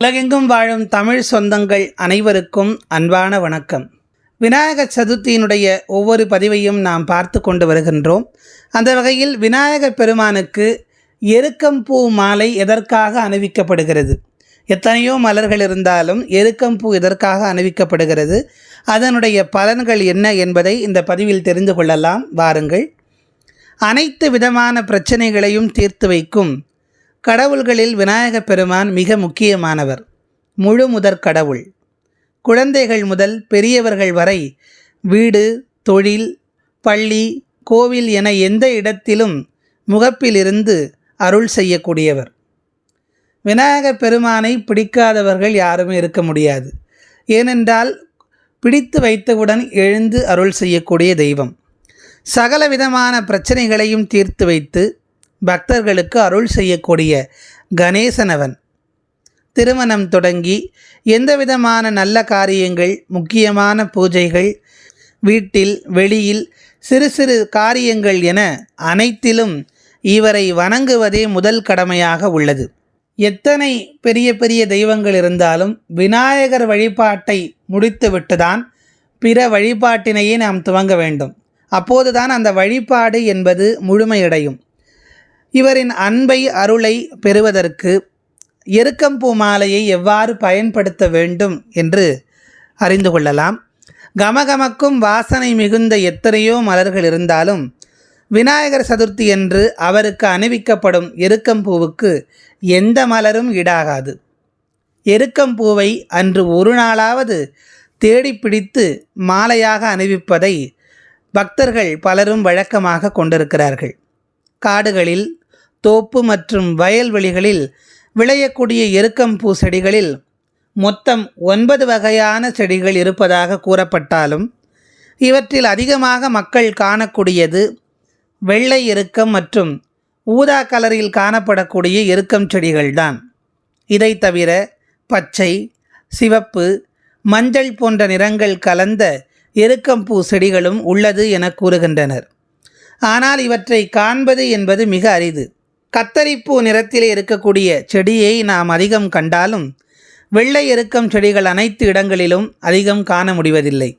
உலகெங்கும் வாழும் தமிழ் சொந்தங்கள் அனைவருக்கும் அன்பான வணக்கம். விநாயகர் சதுர்த்தியினுடைய ஒவ்வொரு பதிவையும் நாம் பார்த்து கொண்டு வருகின்றோம். அந்த வகையில் விநாயகர் பெருமானுக்கு எருக்கம்பூ மாலை எதற்காக அணிவிக்கப்படுகிறது? எத்தனையோ மலர்கள் இருந்தாலும் எருக்கம்பூ எதற்காக அணிவிக்கப்படுகிறது? அதனுடைய பலன்கள் என்ன என்பதை இந்த பதிவில் தெரிந்து கொள்ளலாம். வாருங்கள். அனைத்து விதமான பிரச்சனைகளையும் தீர்த்து வைக்கும் கடவுள்களில் விநாயகப் பெருமான் மிக முக்கியமானவர். முழு முதற் கடவுள். குழந்தைகள் முதல் பெரியவர்கள் வரை வீடு தொழில் பள்ளி கோவில் என எந்த இடத்திலும் முகப்பிலிருந்து அருள் செய்யக்கூடியவர். விநாயகப் பெருமானை பிடிக்காதவர்கள் யாரும் இருக்க முடியாது. ஏனென்றால் பிடித்து வைத்தவுடன் எழுந்து அருள் செய்யக்கூடிய தெய்வம். சகல விதமான பிரச்சனைகளையும் தீர்த்து வைத்து பக்தர்களுக்கு அருள் செய்யக்கூடிய கணேசனவன். திருமணம் தொடங்கி எந்த விதமான நல்ல காரியங்கள் முக்கியமான பூஜைகள் வீட்டில் வெளியில் சிறு சிறு காரியங்கள் என அனைத்திலும் இவரை வணங்குவதே முதல் கடமையாக உள்ளது. எத்தனை பெரிய பெரிய தெய்வங்கள் இருந்தாலும் விநாயகர் வழிபாட்டை முடித்துவிட்டுதான் பிற வழிபாட்டினையே நாம் துவங்க வேண்டும். அப்போதுதான் அந்த வழிபாடு என்பது முழுமையடையும். இவரின் அன்பை அருளை பெறுவதற்கு எருக்கம்பூ மாலையை எவ்வாறு பயன்படுத்த வேண்டும் என்று அறிந்து கொள்ளலாம். கமகமக்கும் வாசனை மிகுந்த எத்தனையோ மலர்கள் இருந்தாலும் விநாயகர் சதுர்த்தி என்று அவருக்கு அணிவிக்கப்படும் எருக்கம்பூவுக்கு எந்த மலரும் ஈடாகாது எருக்கம்பூவை அன்று ஒரு நாளாவது தேடி பிடித்து மாலையாக அணிவிப்பதை பக்தர்கள் பலரும் வழக்கமாக கொண்டிருக்கிறார்கள். காடுகளில் தோப்பு மற்றும் வயல்வெளிகளில் விளையக்கூடிய எருக்கம்பூ செடிகளில் மொத்தம் ஒன்பது வகையான செடிகள் இருப்பதாக கூறப்பட்டாலும் இவற்றில் அதிகமாக மக்கள் காணக்கூடியது வெள்ளை எருக்கம் மற்றும் ஊதா கலரில் காணப்படக்கூடிய எருக்கம் செடிகள்தான். இதை தவிர பச்சை சிவப்பு மஞ்சள் போன்ற நிறங்கள் கலந்த எருக்கம்பூ செடிகளும் உள்ளது என கூறுகின்றனர். ஆனால் இவற்றை காண்பது என்பது மிக அரிது. கத்தரிப்பூ நிறத்திலே இருக்கக்கூடிய செடியை நாம் அதிகம் கண்டாலும் வெள்ளை எருக்கம் செடிகள் அனைத்து இடங்களிலும் அதிகம் காண முடிவதில்லை.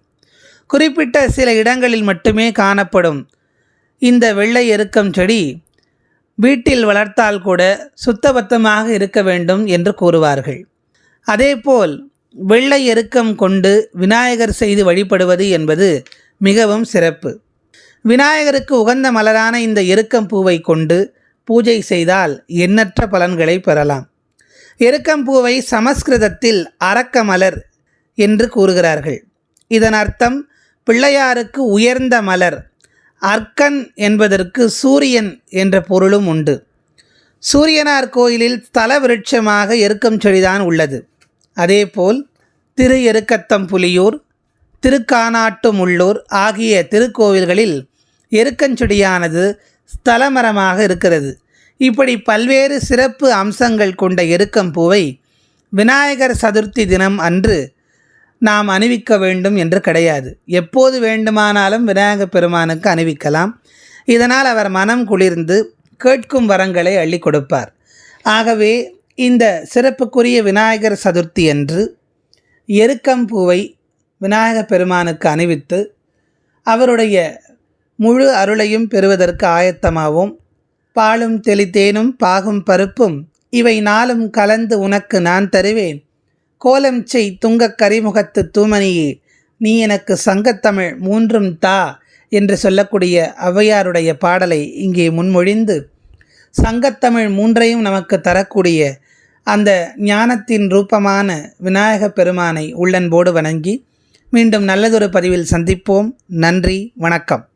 குறிப்பிட்ட சில இடங்களில் மட்டுமே காணப்படும் இந்த வெள்ளை எருக்கம் செடி வீட்டில் வளர்த்தால் கூட சுத்தபத்தமாக இருக்க வேண்டும் என்று கூறுவார்கள். அதேபோல் வெள்ளை எருக்கம் கொண்டு விநாயகர் செய்து வழிபடுவது என்பது மிகவும் சிறப்பு. விநாயகருக்கு உகந்த மலரான இந்த எருக்கம் பூவை கொண்டு பூஜை செய்தால் எண்ணற்ற பலன்களை பெறலாம். எருக்கம்பூவை சமஸ்கிருதத்தில் அரக்க மலர் என்று கூறுகிறார்கள். இதன் அர்த்தம் பிள்ளையாருக்கு உயர்ந்த மலர் அர்க்கன் என்பதற்கு சூரியன் என்ற பொருளும் உண்டு. சூரியனார் கோயிலில் தல விருட்சமாக எருக்கம் செடிதான் உள்ளது. அதேபோல் திரு எருக்கத்தம் புலியூர் திருக்கானாட்டுமுள்ளூர் ஆகிய திருக்கோவில்களில் எருக்கஞ்செடியானது ஸ்தலமரமாக இருக்கிறது. இப்படி பல்வேறு சிறப்பு அம்சங்கள் கொண்ட எருக்கம்பூவை விநாயகர் சதுர்த்தி தினம் அன்று நாம் அணிவிக்க வேண்டும் என்று கிடையாது. எப்போது வேண்டுமானாலும் விநாயகர் பெருமானுக்கு அணிவிக்கலாம். இதனால் அவர் மனம் குளிர்ந்து கேட்கும் வரங்களை அள்ளி கொடுப்பார். ஆகவே இந்த சிறப்புக்குரிய விநாயகர் சதுர்த்தி அன்று எருக்கம்பூவை விநாயகர் பெருமானுக்கு அணிவித்து அவருடைய முழு அருளையும் பெறுவதற்கு ஆயத்தமாவோம். பாலும் தெளித்தேனும் பாகும் பருப்பும் இவை நாளும் கலந்து உனக்கு நான் தருவேன். கோலம் செய் துங்கக் கரிமுகத்து தூமணியே நீ எனக்கு சங்கத்தமிழ் மூன்றும் தா என்று சொல்லக்கூடிய ஔவையாருடைய பாடலை இங்கே முன்மொழிந்து சங்கத்தமிழ் மூன்றையும் நமக்கு தரக்கூடிய அந்த ஞானத்தின் ரூபமான விநாயக பெருமானை உள்ளன்போடு வணங்கி மீண்டும் நல்லதொரு பதிவில் சந்திப்போம். நன்றி வணக்கம்.